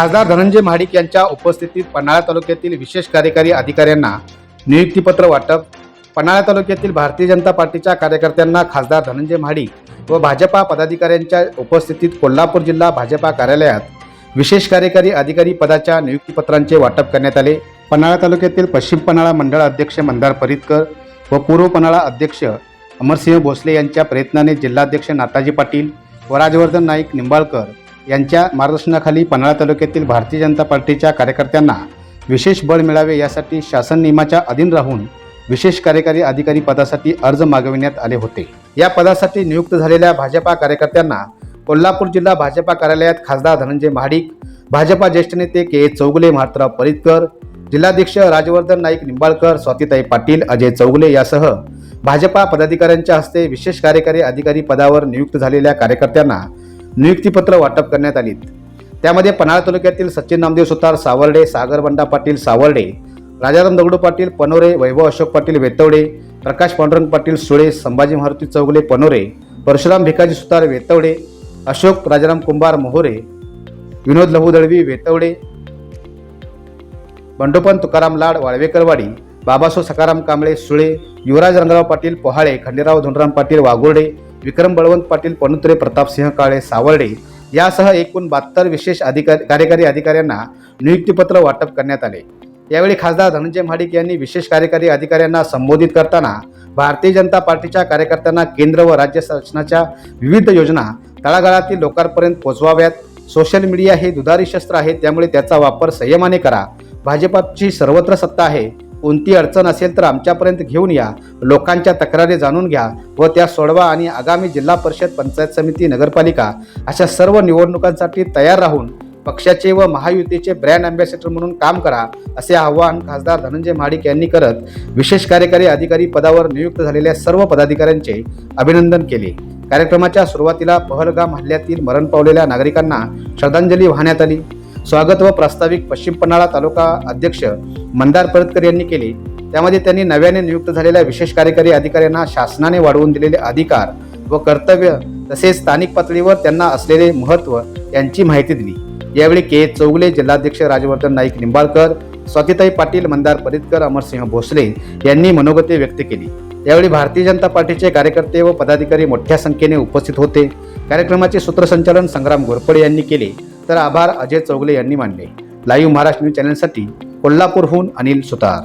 खासदार धनंजय महाडिक यांच्या उपस्थितीत पन्हाळा तालुक्यातील विशेष कार्यकारी अधिकाऱ्यांना नियुक्तीपत्र वाटप. पन्हाळा तालुक्यातील भारतीय जनता पार्टीच्या कार्यकर्त्यांना खासदार धनंजय महाडिक व भाजपा पदाधिकाऱ्यांच्या उपस्थितीत कोल्हापूर जिल्हा भाजपा कार्यालयात विशेष कार्यकारी अधिकारी पदाच्या नियुक्तीपत्रांचे वाटप करण्यात आले. पन्हाळा तालुक्यातील पश्चिम पन्हाळा मंडळ अध्यक्ष मंदार परितकर व पूर्व पन्हाळा अध्यक्ष अमरसिंह भोसले यांच्या प्रयत्नाने जिल्हाध्यक्ष नाताजी पाटील व राजवर्धन नाईक निंबाळकर यांच्या मार्गदर्शनाखाली पन्हाळा तालुक्यातील भारतीय जनता पार्टीच्या कार्यकर्त्यांना विशेष बळ मिळावे यासाठी शासन नियमाच्या अधीन राहून विशेष कार्यकारी अधिकारी पदासाठी अर्ज मागविण्यात आले होते. या पदासाठी नियुक्त झालेल्या भाजपा कार्यकर्त्यांना कोल्हापूर जिल्हा भाजपा कार्यालयात खासदार धनंजय महाडिक भाजपा ज्येष्ठ नेते के चौगुले महात्राव परितकर जिल्हाध्यक्ष राजवर्धन नाईक निंबाळकर स्वातीताई पाटील अजय चौगुले यासह भाजपा पदाधिकाऱ्यांच्या हस्ते विशेष कार्यकारी अधिकारी पदावर नियुक्त झालेल्या कार्यकर्त्यांना नियुक्तीपत्र वाटप करण्यात आली. त्यामध्ये पन्हाळा तालुक्यातील सचिन नामदेव सुतार सावर्डे सागरबंडा पाटील सावर्डे राजाराम दगडू पाटील पनोरे वैभव अशोक पाटील वेतवडे प्रकाश पांडुरंग पाटील सुळे संभाजी मारुती चौगले पनोरे परशुराम भिकाजी सुतार वेतवडे अशोक राजाराम कुंभार मोहोरे विनोद लहू दळवी वेतवडे बंडोपन तुकाराम लाड वाळवेकरवाडी बाबासो सकाराम कांबळे सुळे युवराज रंगराव पाटील पोहाळे खंडेराव धोंडराम पाटील वागुर्डे विक्रम बळवंत पाटील पणुत्रे प्रतापसिंह काळे सावर्डे यासह एकूण बहात्तर विशेष अधिकारी कार्यकारी अधिकाऱ्यांना नियुक्तीपत्र वाटप करण्यात आले. यावेळी खासदार धनंजय महाडिक यांनी विशेष कार्यकारी अधिकाऱ्यांना संबोधित करताना भारतीय जनता पार्टीच्या कार्यकर्त्यांना केंद्र व राज्य शासनाच्या विविध योजना तळागाळातील लोकांपर्यंत पोहोचवाव्यात. सोशल मीडिया हे दुधारी शस्त्र आहे त्यामुळे त्याचा वापर संयमाने करा. भाजपाची सर्वत्र सत्ता आहे. कोणती अडचण असेल तर आमच्यापर्यंत घेऊन या. लोकांच्या तक्रारी जाणून घ्या व त्या सोडवा आणि आगामी जिल्हा परिषद पंचायत समिती नगरपालिका अशा सर्व निवडणुकांसाठी तयार राहून पक्षाचे व महायुतीचे ब्रँड अँबॅसेडर म्हणून काम करा असे आवाहन खासदार धनंजय महाडिक यांनी करत विशेष कार्यकारी अधिकारी पदावर नियुक्त झालेल्या सर्व पदाधिकाऱ्यांचे अभिनंदन केले. कार्यक्रमाच्या सुरुवातीला पहलगाम हल्ल्यातील मरण पावलेल्या नागरिकांना श्रद्धांजली वाहण्यात आली. स्वागत व प्रास्ताविक पश्चिम पन्हाळा तालुका अध्यक्ष मंदार परतकर यांनी केले. त्यामध्ये त्यांनी नव्याने नियुक्त झालेल्या विशेष कार्यकारी अधिकाऱ्यांना शासनाने वाढवून दिलेले अधिकार व कर्तव्य तसेच स्थानिक पातळीवर त्यांना असलेले महत्त्व यांची माहिती दिली. यावेळी के. चौगले जिल्हाध्यक्ष राजवर्धन नाईक निंबाळकर स्वातीताई पाटील मंदार परितकर अमरसिंह भोसले यांनी मनोगते व्यक्त केली. यावेळी भारतीय जनता पार्टीचे कार्यकर्ते व पदाधिकारी मोठ्या संख्येने उपस्थित होते. कार्यक्रमाचे सूत्रसंचालन संग्राम घोरपडे यांनी केले. तर आभार अजय चौगले यांनी मानले. लाईव्ह महाराष्ट्र न्यूज चॅनलसाठी कोल्हापूरहून अनिल सुतार.